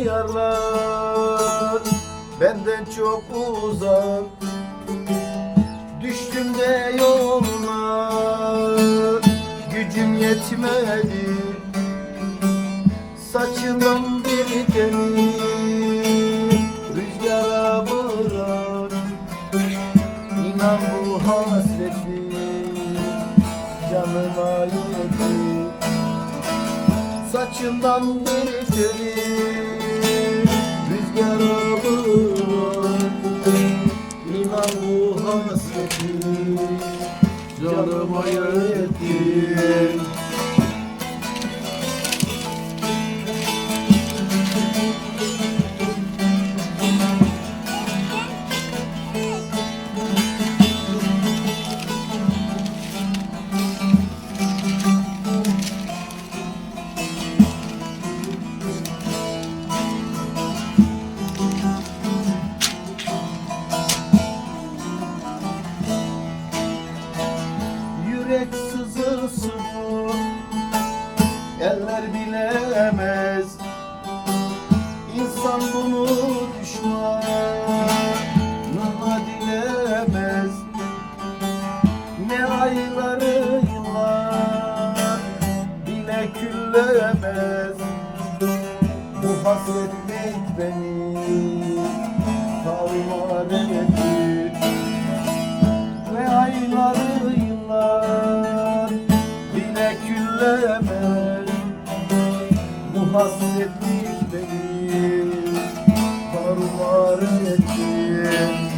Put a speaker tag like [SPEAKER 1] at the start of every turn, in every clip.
[SPEAKER 1] diyarlar Benden çok uzak. Düştüm de yoluna Gücüm yetmedi. Saçından bir teni Rüzgara bırak. İnan bu hasreti Canıma yetti Saçından bir teli Rüzgara bırak İnan bu hasreti Canıma yetti Yürek sızısı bu Eller bilemez. İnsan bunu düşmanına dilemez. Ne ayları yıllar Bile küllemez. Bu hasretlik beni Tarumar etti bile küllemez Bu hasretlik beni tarumar etti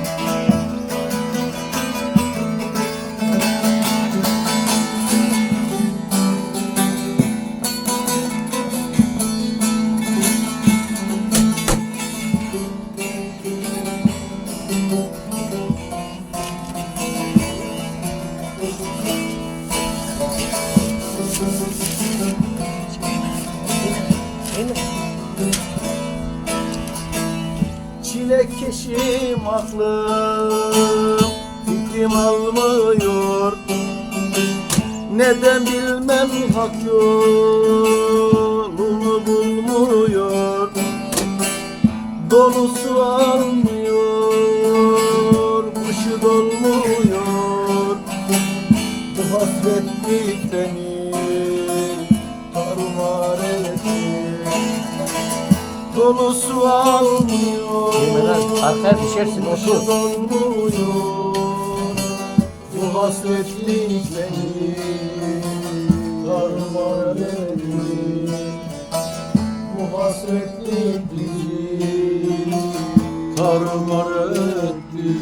[SPEAKER 1] Çilekeşim aklım Fikrim almıyor. Neden bilmem hak yolunu bulmuyor. Dolusu almıyor Kuşu dolmuyor. Bu hasretlik beni Dolusu almıyor.
[SPEAKER 2] Yemeden arkaya düşersin, otur.
[SPEAKER 1] Bu hasretlik beni Tarumar etti. Bu hasretlik bizi Tarumar etti